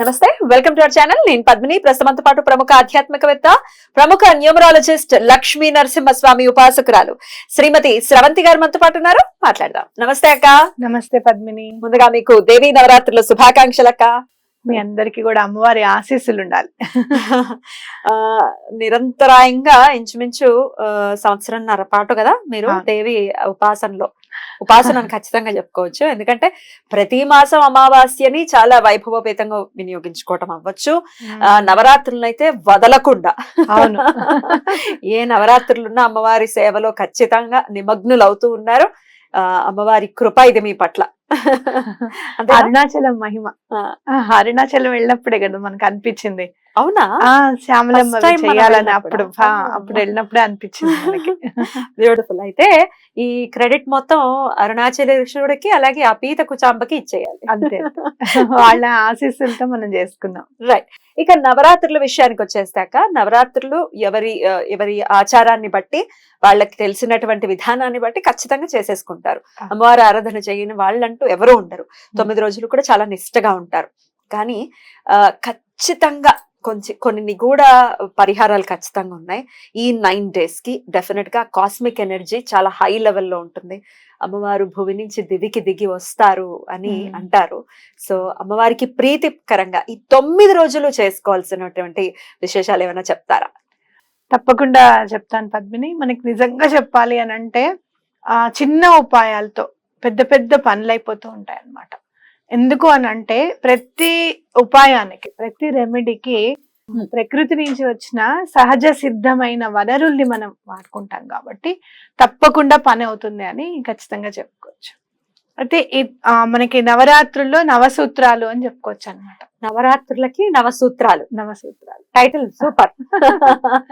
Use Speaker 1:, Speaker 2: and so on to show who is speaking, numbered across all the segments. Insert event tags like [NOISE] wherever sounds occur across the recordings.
Speaker 1: నమస్తే welcome to our channel. నేను పద్మిని. ప్రస్తుతంతో పాటు ప్రముఖ ఆధ్యాత్మికవేత్త ప్రముఖ న్యూమరాలజిస్ట్ లక్ష్మీ నరసింహస్వామి ఉపాసకురాలు శ్రీమతి స్రవంతి గారు మనతో పాటు ఉన్నారు. మాట్లాడదాం. నమస్తే అక్క.
Speaker 2: నమస్తే పద్మిని.
Speaker 1: ముందుగా మీకు దేవీ నవరాత్రుల శుభాకాంక్షలు అక్క.
Speaker 2: మీ అందరికి కూడా అమ్మవారి ఆశీస్సులు ఉండాలి.
Speaker 1: ఆ, నిరంతరాయంగా ఇంచుమించు సంవత్సరంన్నర పాటు కదా మీరు. దేవి ఉపాసనలో. ఉపాసనను [LAUGHS] ఖచ్చితంగా చెప్పుకోవచ్చు. ఎందుకంటే ప్రతి మాసం అమావాస్యని చాలా వైభవపేతంగా వినియోగించుకోవటం అవ్వచ్చు. ఆ, నవరాత్రులను అయితే వదలకుండా.
Speaker 2: అవును. [LAUGHS]
Speaker 1: ఏ నవరాత్రులున్నా అమ్మవారి సేవలో ఖచ్చితంగా నిమగ్నులు అవుతూ ఉన్నారు. ఆ, అమ్మవారి కృప ఇది మీ పట్ల? [LAUGHS]
Speaker 2: అరుణాచలం మహిమ. అరుణాచలం వెళ్ళినప్పుడే కదా మనకు అనిపించింది.
Speaker 1: అవునా?
Speaker 2: శ్యామలమ్మ చేయాలని? అప్పుడు. అప్పుడు వెళ్ళినప్పుడే అనిపించింది [LAUGHS] మనకి.
Speaker 1: బ్యూటిఫుల్ అయితే ఈ క్రెడిట్ మొత్తం అరుణాచలేశ్వరుడికి అలాగే ఆ పీత కుచాంబకి ఇచ్చేయాలి.
Speaker 2: అంతే. [LAUGHS] వాళ్ళ ఆశీస్సులతో మనం చేసుకున్నాం
Speaker 1: రైట్ ఇక నవరాత్రుల విషయానికి వచ్చేస్తాక నవరాత్రులు ఎవరి ఎవరి ఆచారాన్ని బట్టి వాళ్ళకి తెలిసినటువంటి విధానాన్ని బట్టి ఖచ్చితంగా చేసేసుకుంటారు. అమ్మవారి ఆరాధన చేయని వాళ్ళంటూ ఎవరు ఉండరు. తొమ్మిది రోజులు కూడా చాలా నిష్టగా ఉంటారు. కానీ ఆ, ఖచ్చితంగా కొంచెం కొన్ని నిగూఢ పరిహారాలు ఖచ్చితంగా ఉన్నాయి. ఈ నైన్ డేస్కి డెఫినెట్గా కాస్మిక్ ఎనర్జీ చాలా హై లెవెల్లో ఉంటుంది. అమ్మవారు భూమి నుంచి దివికి దిగి వస్తారు అని. అంటారు. సో అమ్మవారికి ప్రీతికరంగా ఈ తొమ్మిది రోజులు చేసుకోవాల్సినటువంటి విశేషాలు ఏమైనా చెప్తారా?
Speaker 2: తప్పకుండా చెప్తాను పద్మిని. మనకి నిజంగా చెప్పాలి అని అంటే ఆ చిన్న ఉపాయాలతో పెద్ద పెద్ద పనులు అయిపోతూ ఉంటాయి అన్నమాట ఎందుకు అని అంటే ప్రతి ఉపాయానికి ప్రతి రెమెడీకి. ప్రకృతి నుంచి వచ్చిన సహజ సిద్ధమైన వనరుల్ని మనం వాడుకుంటాం కాబట్టి తప్పకుండా పని అవుతుంది అని ఖచ్చితంగా చెప్పుకోవచ్చు. అయితే మనకి నవరాత్రుల్లో నవసూత్రాలు అని చెప్పుకోవచ్చు అన్నమాట.
Speaker 1: నవరాత్రులకి నవసూత్రాలు.
Speaker 2: నవసూత్రాలు.
Speaker 1: Title super. [LAUGHS]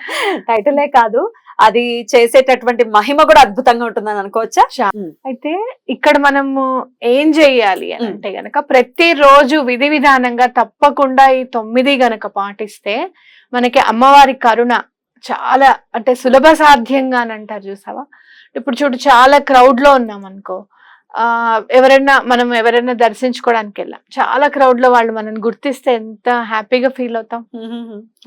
Speaker 1: టైటిలే కాదు. అది చేసేటటువంటి మహిమ కూడా అద్భుతంగా ఉంటుందని అనుకోవచ్చా?
Speaker 2: అయితే ఇక్కడ మనము ఏం చెయ్యాలి అని. అంటే గనక ప్రతి రోజు విధి విధానంగా తప్పకుండా ఈ తొమ్మిది గనక పాటిస్తే మనకి అమ్మవారి కరుణ చాలా అంటే సులభ సాధ్యంగా అని అంటారు చూసావా? ఇప్పుడు చూడు చాలా క్రౌడ్లో ఉన్నాం అనుకో ఎవరైనా మనం ఎవరైనా దర్శించుకోవడానికి వెళ్ళాం. చాలా క్రౌడ్లో వాళ్ళు మనం గుర్తిస్తే ఎంత హ్యాపీగా ఫీల్ అవుతాం.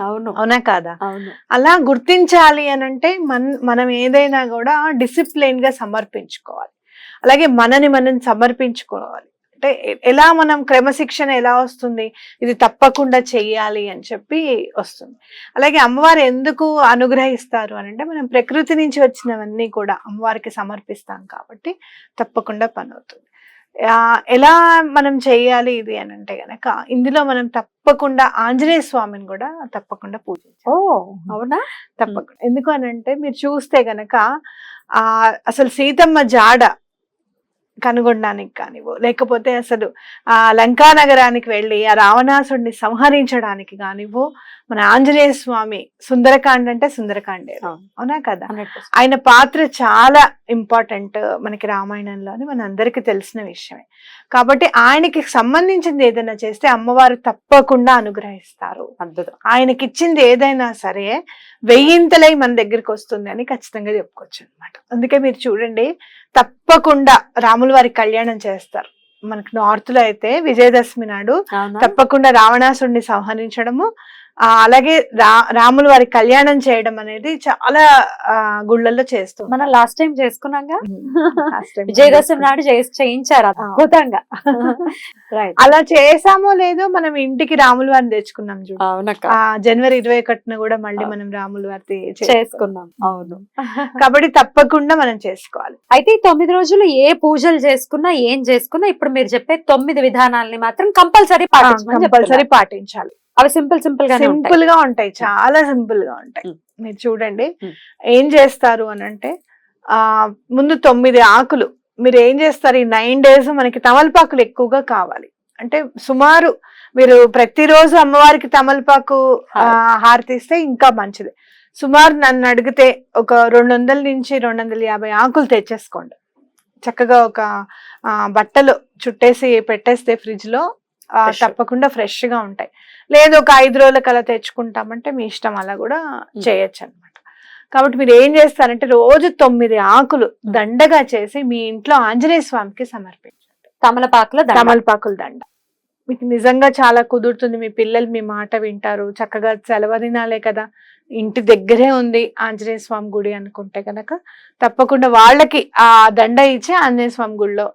Speaker 1: అవును.
Speaker 2: అవునా కాదా?
Speaker 1: అవును.
Speaker 2: అలా గుర్తించాలి అని అంటే మన మనం ఏదైనా కూడా డిసిప్లైన్గా సమర్పించుకోవాలి. అలాగే మనని మనం సమర్పించుకోవాలి. అంటే ఎలా మనం క్రమశిక్షణ ఎలా వస్తుంది? ఇది తప్పకుండా చెయ్యాలి అని చెప్పి వస్తుంది. అలాగే అమ్మవారు ఎందుకు అనుగ్రహిస్తారు అని అంటే మనం ప్రకృతి నుంచి వచ్చినవన్నీ కూడా అమ్మవారికి సమర్పిస్తాం కాబట్టి తప్పకుండా పని అవుతుంది ఎలా మనం చేయాలి ఇది అని అంటే గనక ఇందులో మనం తప్పకుండా ఆంజనేయ స్వామిని కూడా తప్పకుండా పూజించాలి.
Speaker 1: ఓ అవునా?
Speaker 2: తప్పకుండా. ఎందుకు అని అంటే మీరు చూస్తే గనక ఆ అసలు సీతమ్మ జాడ కనుగొనడానికి కానివ్వు. లేకపోతే అసలు ఆ లంకా నగరానికి వెళ్ళి ఆ రావణాసుడిని సంహరించడానికి కానివ్వు. మన ఆంజనేయ స్వామి సుందరకాండ అంటే సుందరకాండే
Speaker 1: అవును.
Speaker 2: కదా?
Speaker 1: 100%.
Speaker 2: ఆయన పాత్ర చాలా ఇంపార్టెంట్ మనకి రామాయణంలో అని మన అందరికీ తెలిసిన విషయమే. కాబట్టి ఆయనకి సంబంధించింది ఏదైనా చేస్తే అమ్మవారు తప్పకుండా అనుగ్రహిస్తారు.
Speaker 1: అద్భుతం.
Speaker 2: ఆయనకి ఇచ్చింది ఏదైనా సరే వెయ్యింతలై మన దగ్గరికి వస్తుంది అని ఖచ్చితంగా చెప్పుకోవచ్చు అనమాట అందుకే మీరు చూడండి తప్పకుండా రాముల వారి కళ్యాణం చేస్తారు మనకి నార్త్లో అయితే విజయదశమి నాడు? తప్పకుండా రావణాసుడిని సంహరించడము అలాగే రా రాముల వారి కళ్యాణం చేయడం అనేది చాలా గుళ్ళల్లో చేస్తూ
Speaker 1: మనం లాస్ట్ టైం చేసుకున్నాగా? విజయదశమి నాడు చేసి చేయించారు అద్భుతంగా. [LAUGHS]
Speaker 2: అలా చేసామో లేదో మనం ఇంటికి రాముల వారిని తెచ్చుకున్నాం చూడు. జనవరి ఇరవై ఒకటిన కూడా మళ్ళీ. మనం రాముల వారి
Speaker 1: చేసుకున్నాం. అవును. [LAUGHS]
Speaker 2: కాబట్టి తప్పకుండా మనం చేసుకోవాలి.
Speaker 1: అయితే ఈ తొమ్మిది రోజులు ఏ పూజలు చేసుకున్నా ఏం చేసుకున్నా ఇప్పుడు మీరు చెప్పే తొమ్మిది విధానాలని మాత్రం కంపల్సరీ పాటించమని
Speaker 2: కంపల్సరీ. పాటించాలి.
Speaker 1: అవి సింపుల్
Speaker 2: సింపుల్గా సింపుల్గా ఉంటాయి చాలా సింపుల్గా ఉంటాయి.
Speaker 1: ఉమ్.
Speaker 2: మీరు చూడండి
Speaker 1: ఉమ్.
Speaker 2: ఏం చేస్తారు అని అంటే ఆ ముందు తొమ్మిది ఆకులు. మీరు ఏం చేస్తారు? ఈ నైన్ డేస్ మనకి తమలపాకులు ఎక్కువగా కావాలి. అంటే సుమారు మీరు ప్రతిరోజు అమ్మవారికి తమలపాకు హారతిస్తే ఇంకా మంచిది. సుమారు నన్ను అడిగితే ఒక రెండు వందల నుంచి రెండు వందల యాభై ఆకులు తెచ్చేసుకోండి. చక్కగా ఒక బట్టలు చుట్టేసి పెట్టేస్తే ఫ్రిడ్జ్లో ఆ,
Speaker 1: Fresh.
Speaker 2: తప్పకుండా ఫ్రెష్గా ఉంటాయి. లేదు ఒక ఐదు రోజులకు అలా తెచ్చుకుంటామంటే మీ ఇష్టం అలా కూడా చేయొచ్చు అనమాట కాబట్టి మీరు ఏం చేస్తారంటే రోజు తొమ్మిది ఆకులు దండగా చేసి మీ ఇంట్లో ఆంజనేయ స్వామికి సమర్పించండి.
Speaker 1: తమలపాకుల.
Speaker 2: తమలపాకుల దండ. మీకు నిజంగా చాలా కుదురుతుంది. మీ పిల్లలు మీ మాట వింటారు. చక్కగా సెలవు దినాలే కదా. ఇంటి దగ్గరే ఉంది ఆంజనేయ స్వామి గుడి అనుకుంటే కనుక తప్పకుండా వాళ్ళకి ఆ దండ ఇచ్చి ఆంజనేయ స్వామి గుడిలో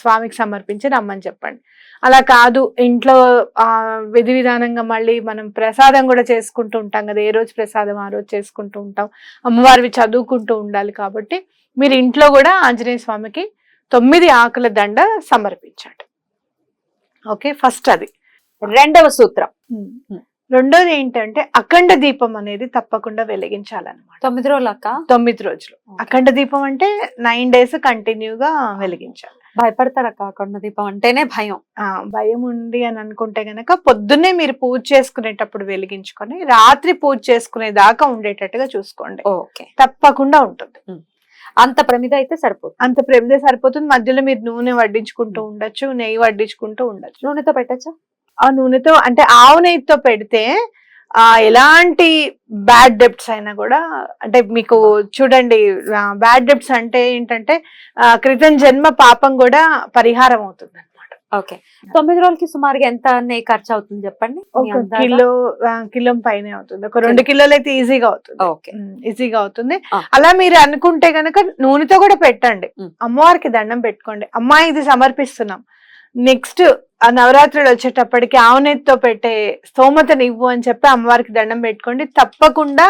Speaker 2: స్వామికి సమర్పించి రమ్మని చెప్పండి. అలా కాదు ఇంట్లో ఆ విధి విధానంగా మళ్ళీ మనం ప్రసాదం కూడా చేసుకుంటూ ఉంటాం కదా ఏ రోజు ప్రసాదం ఆ రోజు చేసుకుంటూ ఉంటాం. అమ్మవారివి చదువుకుంటూ ఉండాలి కాబట్టి మీరు ఇంట్లో కూడా ఆంజనేయ స్వామికి తొమ్మిది ఆకుల దండ సమర్పించండి. ఓకే ఫస్ట్ అది.
Speaker 1: రెండవ సూత్రం.
Speaker 2: రెండోది ఏంటంటే అఖండ దీపం అనేది తప్పకుండా వెలిగించాలన్నమాట.
Speaker 1: తొమ్మిది రోజులు అక్క
Speaker 2: తొమ్మిది రోజులు. అఖండ దీపం అంటే నైన్ డేస్ కంటిన్యూగా వెలిగించాలి.
Speaker 1: భయపడతారు అక్కడ దీపం అంటేనే భయం.
Speaker 2: ఆ భయం ఉంది అని అనుకుంటే గనక పొద్దున్నే మీరు పూజ చేసుకునేటప్పుడు వెలిగించుకొని రాత్రి పూజ చేసుకునే దాకా ఉండేటట్టుగా చూసుకోండి.
Speaker 1: ఓకే.
Speaker 2: తప్పకుండా ఉంటుంది.
Speaker 1: అంత ప్రమిద అయితే సరిపోతుంది
Speaker 2: అంత ప్రేమదే సరిపోతుంది. మధ్యలో మీరు నూనె వడ్డించుకుంటూ ఉండొచ్చు నెయ్యి వడ్డించుకుంటూ ఉండొచ్చు.
Speaker 1: నూనెతో పెట్టచ్చా?
Speaker 2: ఆ నూనెతో అంటే ఆవు నెయ్యితో పెడితే ఎలాంటి బ్యాడ్ డెప్ట్స్ అయినా కూడా అంటే మీకు చూడండి బ్యాడ్ డెప్ట్స్ అంటే ఏంటంటే ఆ, క్రితం జన్మ పాపం కూడా పరిహారం అవుతుంది అనమాట
Speaker 1: ఓకే. తొమ్మిది రోజులకి సుమారుగా ఎంత ఖర్చు అవుతుంది చెప్పండి?
Speaker 2: ఒక? కిలో ఆ, కిలో పైనే అవుతుంది. ఒక రెండు కిలోలు అయితే ఈజీగా అవుతుంది.
Speaker 1: ఓకే.
Speaker 2: ఈజీగా అవుతుంది.
Speaker 1: ఆ.
Speaker 2: అలా మీరు అనుకుంటే గనక నూనెతో కూడా పెట్టండి. అమ్మవారికి దండం పెట్టుకోండి. అమ్మా ఇది సమర్పిస్తున్నాం. నెక్స్ట్ ఆ నవరాత్రులు వచ్చేటప్పటికి ఆవునెత్తితో పెట్టే స్తోమతని ఇవ్వు అని చెప్పి అమ్మవారికి దండం పెట్టుకోండి. తప్పకుండా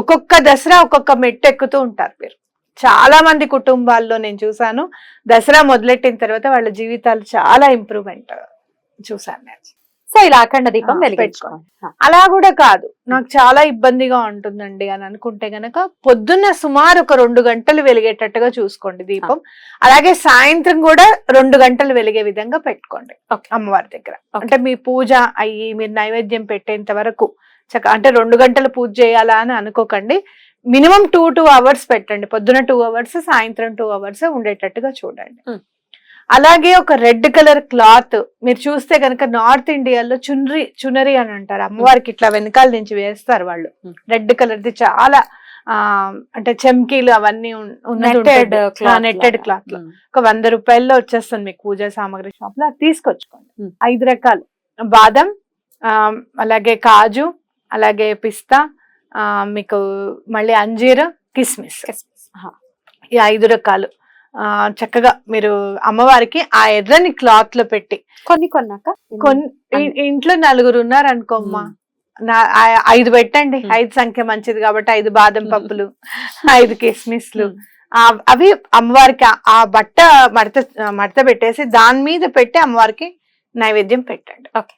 Speaker 2: ఒక్కొక్క దసరా ఒక్కొక్క మెట్టు ఎక్కుతూ ఉంటారు మీరు. చాలా మంది కుటుంబాల్లో నేను చూశాను. దసరా మొదలెట్టిన తర్వాత వాళ్ళ జీవితాలు చాలా ఇంప్రూవ్మెంట్ చూసాను నేను.
Speaker 1: సో ఇలా అఖండ దీపం వెలిగించుకోండి
Speaker 2: అలా కూడా కాదు. నాకు చాలా ఇబ్బందిగా ఉంటుందండి అని అనుకుంటే గనక పొద్దున్న సుమారు ఒక రెండు గంటలు వెలిగేటట్టుగా చూసుకోండి దీపం. అలాగే సాయంత్రం కూడా రెండు గంటలు వెలిగే విధంగా పెట్టుకోండి. అమ్మవారి దగ్గర. అంటే మీ పూజ అయ్యి మీరు నైవేద్యం పెట్టేంత వరకు చక్క అంటే రెండు గంటలు పూజ చేయాలా అని అనుకోకండి. మినిమం టూ టూ అవర్స్ పెట్టండి. పొద్దున టూ అవర్స్ సాయంత్రం టూ అవర్స్ ఉండేటట్టుగా చూడండి. అలాగే ఒక రెడ్ కలర్ క్లాత్ మీరు చూస్తే కనుక నార్త్ ఇండియాలో చునరి చునరి అని అంటారు. అమ్మవారికి ఇట్లా వెనకాల నుంచి వేస్తారు వాళ్ళు. రెడ్ కలర్ ది చాలా ఆ అంటే చెమ్కీలు అవన్నీ
Speaker 1: నెట్టెడ్
Speaker 2: నెట్టెడ్.
Speaker 1: క్లాత్లో.
Speaker 2: ఒక వంద రూపాయల్లో వచ్చేస్తుంది మీకు పూజా సామాగ్రి షాప్లో. అది తీసుకొచ్చుకోండి. ఐదు రకాలు. బాదం ఆ, అలాగే కాజు అలాగే పిస్తా మీకు మళ్ళీ అంజీర్ కిస్మిస్. ఈ ఐదు రకాలు. చక్కగా మీరు అమ్మవారికి ఆ ఎర్రని క్లాత్లో పెట్టి
Speaker 1: కొన్ని కొన్నాక
Speaker 2: కొన్ని ఇంట్లో నలుగురు ఉన్నారు అనుకోమ్మా ఐదు పెట్టండి. ఐదు సంఖ్య మంచిది కాబట్టి ఐదు బాదం. పప్పులు ఐదు కిస్మిస్లు అవి అమ్మవారికి ఆ- బట్ట మడత మడత పెట్టేసి దాని మీద పెట్టి అమ్మవారికి నైవేద్యం పెట్టండి
Speaker 1: Okay.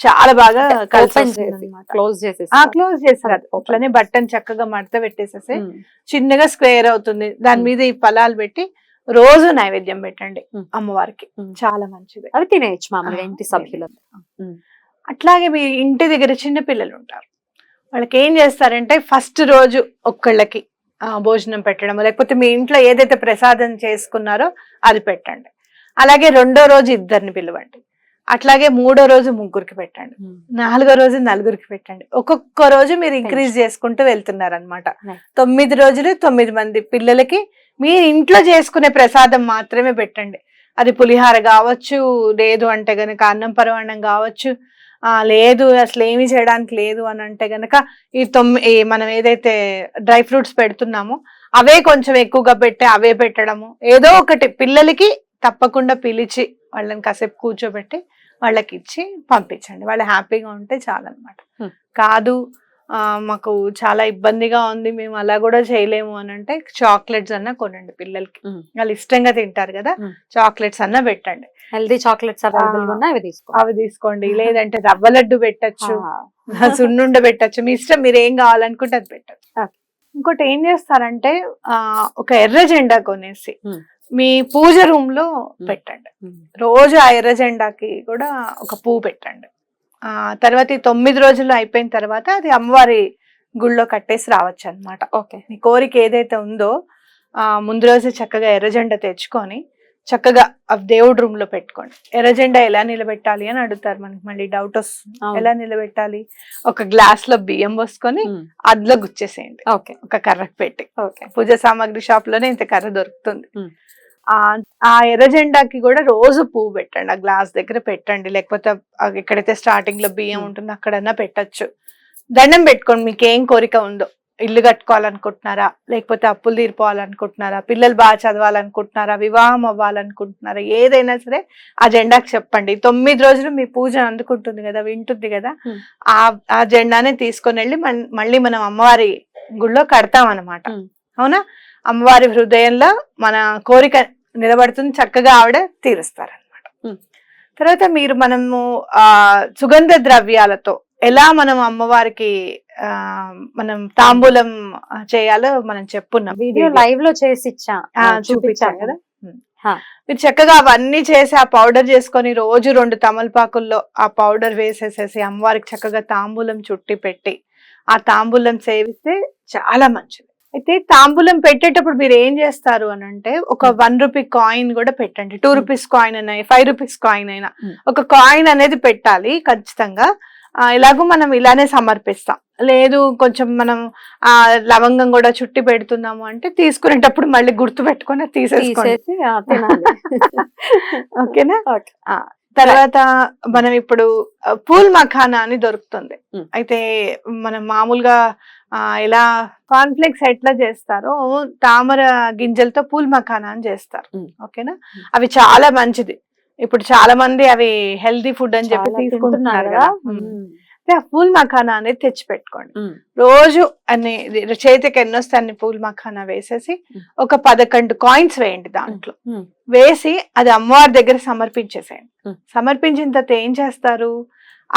Speaker 2: చాలా బాగా.
Speaker 1: క్లోజ్ చేసి
Speaker 2: ఆ క్లోజ్
Speaker 1: Open.
Speaker 2: అట్లనే బట్టను చక్కగా మడత పెట్టేసేసి చిన్నగా స్క్వేర్ అవుతుంది దాని. మీద ఈ ఫలాలు పెట్టి రోజు నైవేద్యం పెట్టండి. అమ్మవారికి. చాలా మంచిది.
Speaker 1: అవి తినేయచ్చు మామూలుగా ఇంటి సభ్యులు.
Speaker 2: అట్లాగే మీ ఇంటి దగ్గర చిన్న పిల్లలు ఉంటారు. వాళ్ళకి ఏం చేస్తారంటే ఫస్ట్ రోజు ఒక్కళ్ళకి భోజనం పెట్టడం లేకపోతే మీ ఇంట్లో ఏదైతే ప్రసాదం చేసుకున్నారో అది పెట్టండి. అలాగే రెండో రోజు ఇద్దరిని పిలవండి. అట్లాగే మూడో రోజు ముగ్గురికి పెట్టండి. నాలుగో రోజు నలుగురికి పెట్టండి. ఒక్కొక్క రోజు మీరు ఇంక్రీజ్ చేసుకుంటూ వెళ్తున్నారు అనమాట
Speaker 1: Right.
Speaker 2: తొమ్మిది రోజులు తొమ్మిది మంది పిల్లలకి మీరు ఇంట్లో చేసుకునే ప్రసాదం మాత్రమే పెట్టండి. అది పులిహార కావచ్చు లేదు అంటే గనక అన్నం పరమాన్నం కావచ్చు. ఆ లేదు అసలు ఏమీ చేయడానికి లేదు అని అంటే గనక ఈ తొమ్మి ఈ మనం ఏదైతే డ్రై ఫ్రూట్స్ పెడుతున్నామో అవే కొంచెం ఎక్కువగా పెట్టి అవే పెట్టడము. ఏదో ఒకటి పిల్లలకి తప్పకుండా పిలిచి వాళ్ళని కాసేపు కూర్చోబెట్టి వాళ్ళకి ఇచ్చి పంపించండి. వాళ్ళు హ్యాపీగా ఉంటే చాలన్నమాట. కాదు మాకు చాలా ఇబ్బందిగా ఉంది మేము అలా కూడా చేయలేము అని అంటే చాక్లెట్స్ అన్నా కొనండి పిల్లలకి. వాళ్ళు ఇష్టంగా తింటారు కదా. చాక్లెట్స్ అన్నా పెట్టండి.
Speaker 1: హెల్దీ చాక్లెట్స్ అవి తీసుకో.
Speaker 2: అవి తీసుకోండి. [LAUGHS] లేదంటే రవ్వ లడ్డు పెట్టచ్చు సున్నుండ పెట్టచ్చు. మీ ఇష్టం మీరు ఏం కావాలనుకుంటే అది పెట్టచ్చు. ఇంకోటి ఏం చేస్తారంటే ఆ ఒక ఎర్ర జెండా కొనేసి. మీ పూజ రూమ్లో పెట్టండి. రోజు ఆ ఎర్ర జెండాకి కూడా ఒక పువ్వు పెట్టండి. తర్వాత ఈ తొమ్మిది రోజులు అయిపోయిన తర్వాత అది అమ్మవారి గుళ్ళో కట్టేసి రావచ్చు అనమాట
Speaker 1: ఓకే.
Speaker 2: మీ కోరిక ఏదైతే ఉందో ఆ, ముందు రోజు చక్కగా ఎర్రజెండా తెచ్చుకొని చక్కగా ఆ దేవుడి రూమ్లో పెట్టుకోండి ఎర్రజెండా ఎలా నిలబెట్టాలి అని అడుగుతారు మనకి. మళ్ళీ డౌట్ వస్తుంది. ఎలా నిలబెట్టాలి? ఒక గ్లాస్లో బియ్యం పోసుకొని. అదిలో గుచ్చేసేయండి.
Speaker 3: ఓకే.
Speaker 2: ఒక కర్రకు పెట్టి.
Speaker 3: ఓకే.
Speaker 2: పూజ సామాగ్రి షాప్లోనే ఇంత కర్ర దొరుకుతుంది. ఆ ఆ ఎర్రజెండాకి కూడా రోజు పువ్వు పెట్టండి ఆ గ్లాస్ దగ్గర పెట్టండి. లేకపోతే ఎక్కడైతే స్టార్టింగ్లో బియ్యం
Speaker 3: మ్.
Speaker 2: ఉంటుందో అక్కడన్నా పెట్టొచ్చు. దండం పెట్టుకోండి మీకు ఏం కోరిక ఉందో. ఇల్లు కట్టుకోవాలనుకుంటున్నారా? లేకపోతే అప్పులు తీరిపోవాలనుకుంటున్నారా? పిల్లలు బాగా చదవాలనుకుంటున్నారా? వివాహం అవ్వాలనుకుంటున్నారా? ఏదైనా సరే ఆ జెండాకి చెప్పండి. తొమ్మిది రోజులు మీ పూజ అందుకుంటుంది కదా వింటుంది కదా.
Speaker 3: మ్.
Speaker 2: ఆ ఆ జెండానే తీసుకొని వెళ్ళి మళ్ళీ మనం అమ్మవారి గుళ్ళో కడతాం అనమాట
Speaker 3: మ్.
Speaker 2: అవునా? అమ్మవారి హృదయంలో మన కోరిక నిలబడుతుంది చక్కగా ఆవిడ తీరుస్తారనమాట
Speaker 3: మ్.
Speaker 2: తర్వాత మీరు మనము ఆ సుగంధ ద్రవ్యాలతో ఎలా మనం అమ్మవారికి మనం తాంబూలం చేయాలో మనం చెప్పున్నాం.
Speaker 3: వీడియో. లైవ్లో చేసి ఇచ్చా
Speaker 2: చూపించాం కదా. మీరు చక్కగా అవన్నీ చేసి ఆ పౌడర్ చేసుకొని రోజు రెండు తమలపాకుల్లో ఆ పౌడర్ వేసేసేసి అమ్మవారికి చక్కగా తాంబూలం చుట్టి పెట్టి ఆ తాంబూలం సేవిస్తే చాలా మంచిది. అయితే తాంబూలం పెట్టేటప్పుడు మీరు ఏం చేస్తారు అని అంటే ఒక. వన్ రూపీ కాయిన్ కూడా పెట్టండి. టూ. రూపీస్ కాయిన్ అయినా ఫైవ్ రూపీస్ కాయిన్ అయినా. ఒక కాయిన్ అనేది పెట్టాలి ఖచ్చితంగా. ఇలాగూ మనం ఇలానే సమర్పిస్తాం. లేదు కొంచెం మనం ఆ లవంగం కూడా చుట్టి పెడుతున్నాము అంటే తీసుకునేటప్పుడు మళ్ళీ గుర్తు పెట్టుకొని
Speaker 3: తీసేసి [LAUGHS]
Speaker 2: ఓకేనా? [LAUGHS] తర్వాత మనం ఇప్పుడు పూల్ మఖానా అని దొరుకుతుంది. అయితే మనం మామూలుగా ఇలా కాన్ఫ్లెక్స్ ఎట్లా చేస్తారో తామర గింజలతో పూల్ మఖానా అని చేస్తారు. ఓకేనా. అవి చాలా మంచిది. ఇప్పుడు చాలా మంది అవి హెల్దీ ఫుడ్ అని చెప్పి తీసుకుంటున్నారు కదా. ఆ పూల్ మఖానా అనేది తెచ్చి పెట్టుకోండి. రోజు అన్ని చేతికి ఎన్నొస్తే అన్ని పూల్ మఖానా వేసేసి. ఒక పదకొండు కాయిన్స్ వేయండి దాంట్లో. వేసి అది అమ్మవారి దగ్గర సమర్పించేసేయండి. సమర్పించిన తర్వాత ఏం చేస్తారు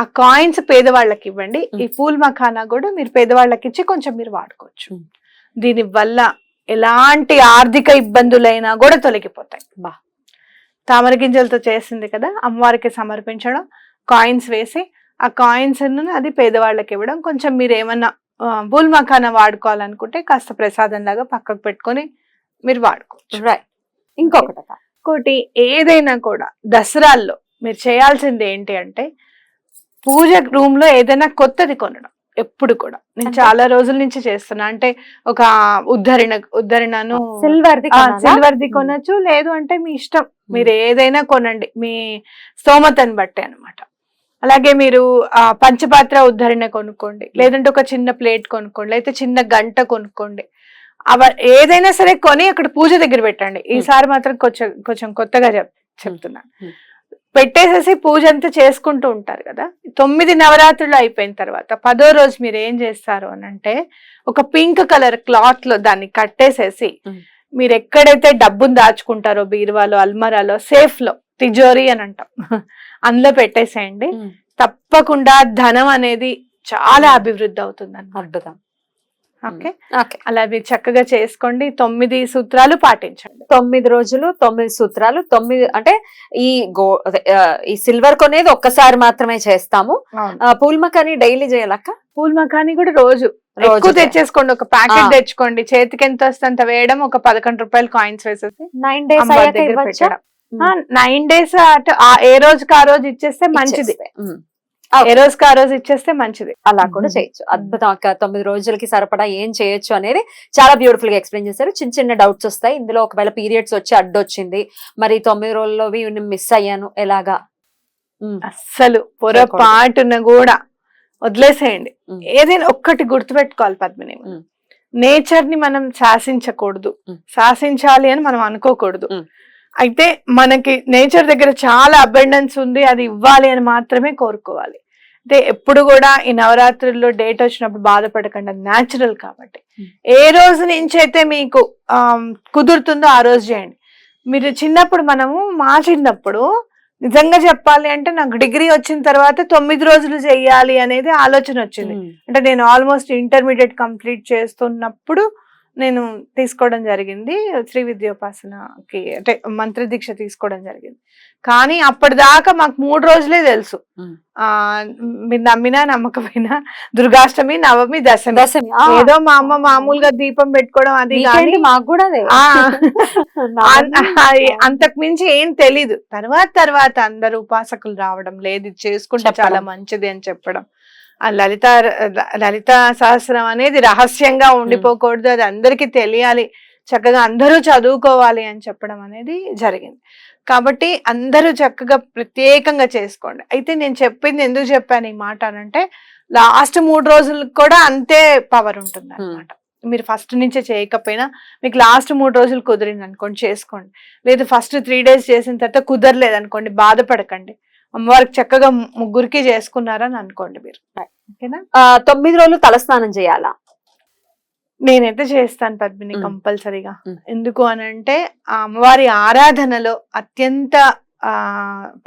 Speaker 2: ఆ కాయిన్స్ పేదవాళ్ళకి ఇవ్వండి. ఈ పూల్ మఖానా కూడా మీరు పేదవాళ్ళకి ఇచ్చి కొంచెం మీరు వాడుకోవచ్చు. దీని వల్ల ఎలాంటి ఆర్థిక ఇబ్బందులైనా కూడా తొలగిపోతాయి
Speaker 3: బా.
Speaker 2: తామర గింజలతో చేసింది కదా అమ్మవారికి సమర్పించడం కాయిన్స్ వేసి ఆ కాయిన్స్ అది పేదవాళ్ళకి ఇవ్వడం. కొంచెం మీరు ఏమన్నా పూల్ మఖానా వాడుకోవాలనుకుంటే కాస్త ప్రసాదం లాగా పక్కకు పెట్టుకొని మీరు వాడుకోవచ్చు.
Speaker 3: రైట్ ఇంకొకటి.
Speaker 2: ఇంకోటి ఏదైనా కూడా దసరాల్లో మీరు చేయాల్సింది ఏంటి అంటే పూజ రూమ్లో ఏదైనా కొత్తది కొనడం. ఎప్పుడు కూడా. నేను? చాలా రోజుల నుంచి చేస్తున్నా. అంటే ఒక ఉద్ధరణ ఉద్ధరణను
Speaker 3: సిల్వర్ ది కొనాలా?
Speaker 2: సిల్వర్ ది
Speaker 3: మ్.
Speaker 2: కొనొచ్చు. లేదు అంటే మీ ఇష్టం. మీరు ఏదైనా కొనండి. మీ స్తోమతని బట్టి అన్నమాట. అలాగే మీరు పంచపాత్ర ఉద్ధరణ కొనుక్కోండి. లేదంటే ఒక చిన్న ప్లేట్ కొనుక్కోండి. లేకపోతే చిన్న గంట కొనుక్కోండి. అవ ఏదైనా సరే కొని అక్కడ పూజ దగ్గర పెట్టండి. ఈసారి మాత్రం కొంచెం కొంచెం కొత్తగా చెప్ చెప్తున్నాను
Speaker 3: Hmm.
Speaker 2: పెట్టేసేసి పూజ అంతా చేసుకుంటూ ఉంటారు కదా. తొమ్మిది నవరాత్రులు అయిపోయిన తర్వాత పదో రోజు మీరు ఏం చేస్తారు అని అంటే ఒక పింక్ కలర్ క్లాత్లో దాన్ని కట్టేసేసి
Speaker 3: Hmm.
Speaker 2: మీరు ఎక్కడైతే డబ్బును దాచుకుంటారో బీరువాలో అల్మరాలో సేఫ్లో తిజోరి అని అంటాం. అందులో పెట్టేసేయండి. తప్పకుండా ధనం అనేది చాలా. అభివృద్ధి అవుతుంది
Speaker 3: అద్భుతం.
Speaker 2: ఓకే?
Speaker 3: ఓకే.
Speaker 2: అలా మీరు చక్కగా చేసుకోండి. తొమ్మిది సూత్రాలు పాటించండి.
Speaker 3: తొమ్మిది రోజులు తొమ్మిది సూత్రాలు తొమ్మిది అంటే ఈ గో ఈ సిల్వర్ కొనేది ఒక్కసారి మాత్రమే చేస్తాము. ఆ, పూల్మకాని డైలీ చేయాలక్క?
Speaker 2: పూల్ మకాని కూడా రోజు.
Speaker 3: రోజు
Speaker 2: ఎక్కువ తెచ్చేసుకోండి. ఒక ప్యాకెట్. తెచ్చుకోండి. చేతికి ఎంత వస్తే అంత వేయడం ఒక పదకొండు రూపాయలు కాయిన్స్ వేసేసి
Speaker 3: నైన్ డేస్
Speaker 2: నైన్ డేస్ అటు ఆ ఏ రోజుకి ఆ రోజు ఇచ్చేస్తే మంచిది. ఏ రోజుకి ఆ రోజు ఇచ్చేస్తే మంచిది.
Speaker 3: అలా కూడా. చేయొచ్చు. అద్భుతం తొమ్మిది రోజులకి సరిపడా ఏం చేయొచ్చు అనేది చాలా బ్యూటిఫుల్గా ఎక్స్ప్లెయిన్ చేశారు. చిన్న చిన్న డౌట్స్ వస్తాయి. ఇందులో ఒకవేళ పీరియడ్స్ వచ్చి అడ్డొచ్చింది. మరి తొమ్మిది రోజుల్లోవి మిస్ అయ్యాను. ఎలాగా.
Speaker 2: అస్సలు పొరపాటున కూడా వదిలేసేయండి. ఏదైనా ఒక్కటి గుర్తుపెట్టుకోవాలి పద్మిని. నేచర్ని మనం శాసించకూడదు. శాసించాలి అని మనం అనుకోకూడదు. అయితే మనకి నేచర్ దగ్గర చాలా అబెండెన్స్ ఉంది అది ఇవ్వాలి అని మాత్రమే కోరుకోవాలి అంటే ఎప్పుడు కూడా ఈ నవరాత్రుల్లో డేట్ వచ్చినప్పుడు బాధపడకండి అది న్యాచురల్ కాబట్టి
Speaker 3: మ్మ్.
Speaker 2: ఏ రోజు నుంచి అయితే మీకు కుదురుతుందో ఆ రోజు చేయండి మీరు చిన్నప్పుడు మనము మా చిన్నప్పుడు నిజంగా చెప్పాలి అంటే నాకు డిగ్రీ వచ్చిన తర్వాత తొమ్మిది రోజులు చెయ్యాలి అనేది ఆలోచన వచ్చింది
Speaker 3: మ్మ్.
Speaker 2: అంటే నేను ఆల్మోస్ట్ ఇంటర్మీడియట్ కంప్లీట్ చేస్తున్నప్పుడు నేను తీసుకోవడం జరిగింది. శ్రీ విద్యోపాసనకి అంటే మంత్ర దీక్ష తీసుకోవడం జరిగింది. కానీ అప్పటిదాకా మాకు మూడు రోజులే తెలుసు. ఆ మీరు నమ్మినా నమ్మకపోయినా దుర్గాష్టమి నవమి దశమి.
Speaker 1: దశమి.
Speaker 2: ఏదో మా అమ్మ మామూలుగా దీపం పెట్టుకోవడం అది
Speaker 1: మాకు కూడా [LAUGHS]
Speaker 2: అంతకు మించి ఏం తెలీదు. తర్వాత తర్వాత అందరు ఉపాసకులు రావడం లేదు ఇది చేసుకుంటే. చాలా మంచిది అని చెప్పడం. ఆ లలిత లలిత సహస్రం అనేది రహస్యంగా ఉండిపోకూడదు. అది అందరికీ తెలియాలి. చక్కగా అందరూ చదువుకోవాలి అని చెప్పడం అనేది జరిగింది. కాబట్టి అందరూ చక్కగా ప్రత్యేకంగా చేసుకోండి. అయితే నేను చెప్పింది ఎందుకు చెప్పాను ఈ మాట అనంటే లాస్ట్ మూడు రోజులకు కూడా అంతే పవర్ ఉంటుంది అనమాట మీరు ఫస్ట్ నుంచే చేయకపోయినా మీకు లాస్ట్ మూడు రోజులు కుదిరింది అనుకోండి చేసుకోండి. లేదు ఫస్ట్ త్రీ డేస్ చేసిన తర్వాత కుదరలేదు అనుకోండి బాధపడకండి. అమ్మవారికి చక్కగా ముగ్గురికి చేసుకున్నారని అనుకోండి మీరు. ఓకేనా?
Speaker 1: తొమ్మిది రోజులు తలస్నానం చేయాలా?
Speaker 2: నేనైతే చేస్తాను పద్మిని. కంపల్సరీగా. ఎందుకు అని అంటే ఆ అమ్మవారి ఆరాధనలో అత్యంత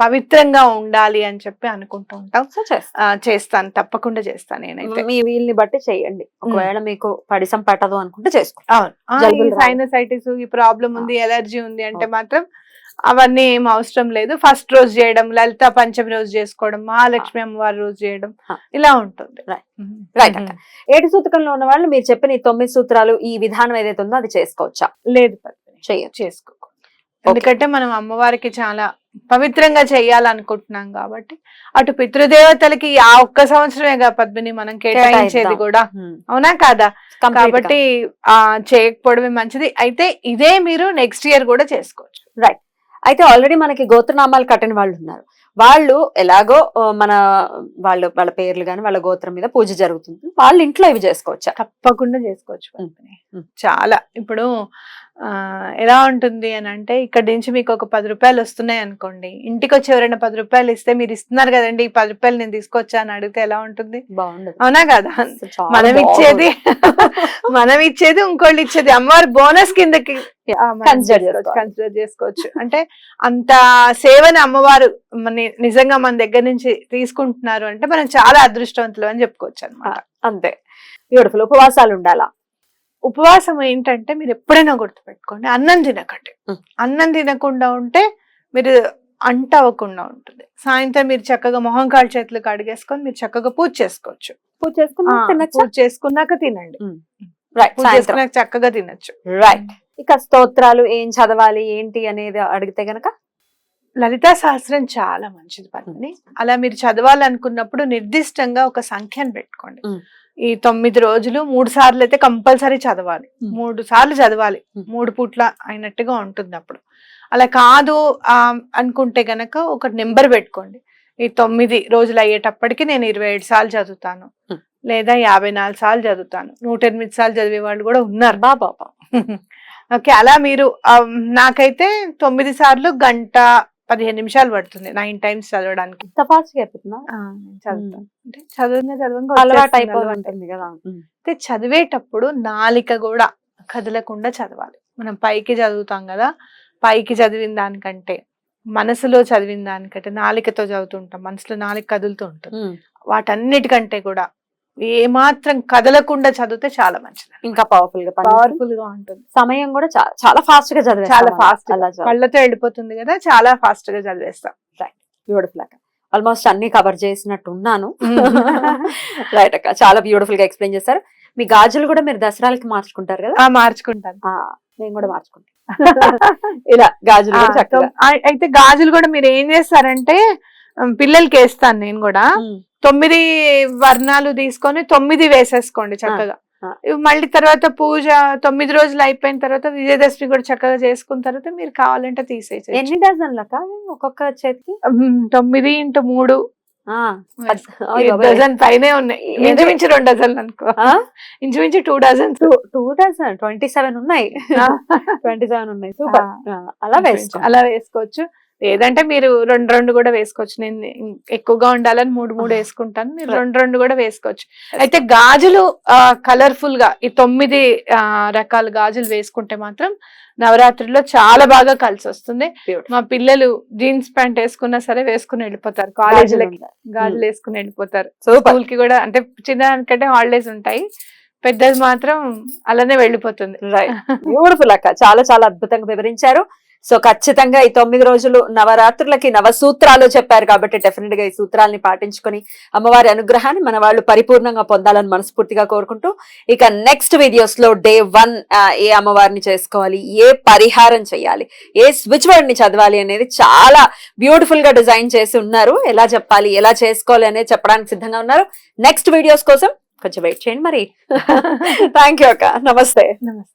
Speaker 2: పవిత్రంగా ఉండాలి అని చెప్పి అనుకుంటూ ఉంటాం. చేస్తాను. తప్పకుండా చేస్తాను నేనైతే.
Speaker 1: మీ వీల్ని బట్టి చేయండి. ఒకవేళ మీకు పడిసం పట్టదు అనుకుంటే చేసుకో.
Speaker 2: సైనసైటిస్ ఈ ప్రాబ్లం ఉంది ఎలర్జీ ఉంది అంటే మాత్రం అవన్నీ ఏం అవసరం లేదు. ఫస్ట్ రోజు చేయడం లలిత పంచమి రోజు చేసుకోవడం మహాలక్ష్మి అమ్మవారి రోజు చేయడం. ఇలా ఉంటుంది.
Speaker 1: అక్క. ఏడు సూత్రంలో ఉన్న వాళ్ళు మీరు చెప్పిన ఈ తొమ్మిది సూత్రాలు ఈ విధానం ఏదైతే ఉందో అది చేసుకోవచ్చా?
Speaker 2: లేదు చేసుకో ఎందుకంటే మనం అమ్మవారికి చాలా పవిత్రంగా చేయాలనుకుంటున్నాం కాబట్టి అటు పితృదేవతలకి ఆ ఒక్క సంవత్సరమే కదా పద్మిని మనం కేటాయించేది. కూడా. అవునా కాదా. కాబట్టి ఆ చేయకపోవడమే మంచిది. అయితే ఇదే మీరు నెక్స్ట్ ఇయర్ కూడా చేసుకోవచ్చు.
Speaker 1: అయితే ఆల్రెడీ మనకి గోత్రనామాలు కట్టిన వాళ్ళు ఉన్నారు. వాళ్ళు ఎలాగో మన వాళ్ళు వాళ్ళ పేర్లు కానీ వాళ్ళ గోత్రం మీద పూజ జరుగుతుంది. వాళ్ళ ఇంట్లో ఇవి చేసుకోవచ్చా?
Speaker 2: తప్పకుండా చేసుకోవచ్చు. చాలా. ఇప్పుడు ఎలా ఉంటుంది అని అంటే ఇక్కడ నుంచి మీకు ఒక పది రూపాయలు వస్తున్నాయి అనుకోండి. ఇంటికి వచ్చి ఎవరైనా పది రూపాయలు ఇస్తే మీరు ఇస్తున్నారు కదండి ఈ పది రూపాయలు నేను తీసుకొచ్చా అని అడిగితే ఎలా ఉంటుంది?
Speaker 1: బాగుండదు.
Speaker 2: అవునా కదా? మనం. ఇచ్చేది మనం ఇచ్చేది ఇంకోళ్ళు ఇచ్చేది. అమ్మవారి బోనస్ కిందకి. కన్సిడర్ చేసుకోవచ్చు అంటే అంత సేవని అమ్మవారు మన- నిజంగా మన దగ్గర నుంచి తీసుకుంటున్నారు అంటే మనం చాలా అదృష్టవంతులు అని చెప్పుకోవచ్చు అనమాట
Speaker 1: అంతే. బ్యూటిఫుల్ ఉపవాసాలు ఉండాలా?
Speaker 2: ఉపవాసం ఏంటంటే మీరు ఎప్పుడైనా గుర్తుపెట్టుకోండి అన్నం తినకండి. అన్నం తినకుండా ఉంటే మీరు అంట అవ్వకుండా ఉంటుంది. సాయంత్రం మీరు చక్కగా మొహం కాళ్ళు చేతులు కడిగేసుకొని మీరు చక్కగా పూజ చేసుకోవచ్చు.
Speaker 1: పూజ చేసుకున్నా
Speaker 2: ఆ,
Speaker 1: తినచ్చా?
Speaker 2: పూజ చేసుకున్నాక తినండి.
Speaker 1: రైట్
Speaker 2: చేసుకున్నాక చక్కగా తినొచ్చు.
Speaker 1: రైట్ ఇక స్తోత్రాలు ఏం చదవాలి ఏంటి అనేది అడిగితే గనక?
Speaker 2: లలితా సహస్రం చాలా మంచిది పని అలా మీరు చదవాలనుకున్నప్పుడు నిర్దిష్టంగా ఒక సంఖ్యను పెట్టుకోండి. ఈ తొమ్మిది రోజులు మూడు సార్లు అయితే కంపల్సరీ చదవాలి. మూడు సార్లు చదవాలి. మూడు పూట్ల అయినట్టుగా ఉంటుంది అప్పుడు. అలా కాదు అనుకుంటే గనక ఒక నెంబర్ పెట్టుకోండి. ఈ తొమ్మిది రోజులు అయ్యేటప్పటికి నేను ఇరవై ఏడు సార్లు చదువుతాను. లేదా యాభై నాలుగు సార్లు చదువుతాను. నూట ఎనిమిది సార్లు చదివే వాళ్ళు కూడా ఉన్నారు
Speaker 1: బాబా [LAUGHS]
Speaker 2: ఓకే అలా మీరు నాకైతే తొమ్మిది సార్లు గంట పదిహేను నిమిషాలు పడుతుంది నైన్ టైమ్స్ చదవడానికి చదవంగా. అయితే చదివేటప్పుడు నాలిక కూడా కదలకుండా చదవాలి. మనం పైకి చదువుతాం కదా పైకి చదివిన దానికంటే మనసులో చదివిన దానికంటే నాలికతో చదువుతుంటాం మనసులో నాలిక కదులుతూ ఉంటుంది.
Speaker 1: ఉమ్.
Speaker 2: వాటన్నిటికంటే కూడా ఏమాత్రం కదలకుండా చదివితే చాలా మంచిది.
Speaker 1: ఇంకా
Speaker 2: పవర్ఫుల్గా. పవర్ఫుల్గా ఉంటుంది.
Speaker 1: సమయం కూడా చాలా ఫాస్ట్గా చదివే
Speaker 2: చాలా ఫాస్ట్ కళ్ళతో వెళ్ళిపోతుంది కదా చాలా ఫాస్ట్గా చదివేస్తాం.
Speaker 1: బ్యూటిఫుల్ అక్క. ఆల్మోస్ట్ అన్ని కవర్ చేసినట్టు ఉన్నాను రైట్ [LAUGHS] అక్క. చాలా బ్యూటిఫుల్గా ఎక్స్ప్లెయిన్ చేశారు మీ గాజులు కూడా మీరు దసరాలకి మార్చుకుంటారు కదా?
Speaker 2: ఆ, మార్చుకుంటాను.
Speaker 1: నేను కూడా మార్చుకుంటాను. [LAUGHS] ఇలా గాజులు
Speaker 2: అయితే గాజులు కూడా మీరు ఏం చేస్తారంటే పిల్లలకి వేస్తాను నేను కూడా. తొమ్మిది వర్ణాలు తీసుకొని తొమ్మిది వేసేసుకోండి చక్కగా. మళ్ళీ తర్వాత పూజ తొమ్మిది రోజులు అయిపోయిన తర్వాత విజయదశమి కూడా చక్కగా చేసుకున్న తర్వాత మీరు కావాలంటే తీసేసి
Speaker 1: ఎన్ని డజన్లు అక్క ఒక్కొక్క చేతికి?
Speaker 2: తొమ్మిది ఇంటూ మూడు. డజన్ పైనే ఉన్నాయి? ఇంచుమించు రెండు డజన్లు అనుకో? ఇంచుమించు two dozens.
Speaker 1: Two two dozen. Twenty seven ఉన్నాయి. [LAUGHS] ట్వంటీ సెవెన్ ఉన్నాయి. సూపర్. అలా వేసుకో.
Speaker 2: అలా వేసుకోవచ్చు. లేదంటే మీరు రెండు రెండు కూడా వేసుకోవచ్చు. నేను ఎక్కువగా ఉండాలని మూడు మూడు వేసుకుంటాను. మీరు. రెండు రెండు కూడా వేసుకోవచ్చు. అయితే గాజులు కలర్ఫుల్గా ఈ తొమ్మిది ఆ, రకాల గాజులు వేసుకుంటే మాత్రం నవరాత్రిలో చాలా బాగా కలిసి వస్తుంది. మా పిల్లలు జీన్స్ ప్యాంట్ వేసుకున్నా సరే వేసుకుని వెళ్ళిపోతారు. కాలేజీలకి గాజులు వేసుకుని వెళ్ళిపోతారు. స్కూల్కి కూడా అంటే చిన్నదానికంటే హాలిడేస్ ఉంటాయి. పెద్దది మాత్రం అలానే వెళ్ళిపోతుంది.
Speaker 1: బ్యూటిఫుల్ అక్క. చాలా చాలా అద్భుతంగా వివరించారు. సో ఖచ్చితంగా ఈ తొమ్మిది రోజులు నవరాత్రులకి నవ సూత్రాలు చెప్పారు కాబట్టి డెఫినెట్గా ఈ సూత్రాలని పాటించుకొని అమ్మవారి అనుగ్రహాన్ని మన వాళ్ళు పరిపూర్ణంగా పొందాలని మనస్ఫూర్తిగా కోరుకుంటూ ఇక నెక్స్ట్ వీడియోస్లో డే వన్ ఏ అమ్మవారిని చేసుకోవాలి ఏ పరిహారం చేయాలి ఏ స్విచ్ వర్డ్ని చదవాలి అనేది చాలా బ్యూటిఫుల్గా డిజైన్ చేసి ఉన్నారు. ఎలా చెప్పాలి ఎలా చేసుకోవాలి అనేది చెప్పడానికి సిద్ధంగా ఉన్నారు. నెక్స్ట్ వీడియోస్ కోసం కొంచెం వెయిట్ చేయండి మరి. [LAUGHS] థ్యాంక్ యూ అక్క. నమస్తే.
Speaker 2: నమస్తే.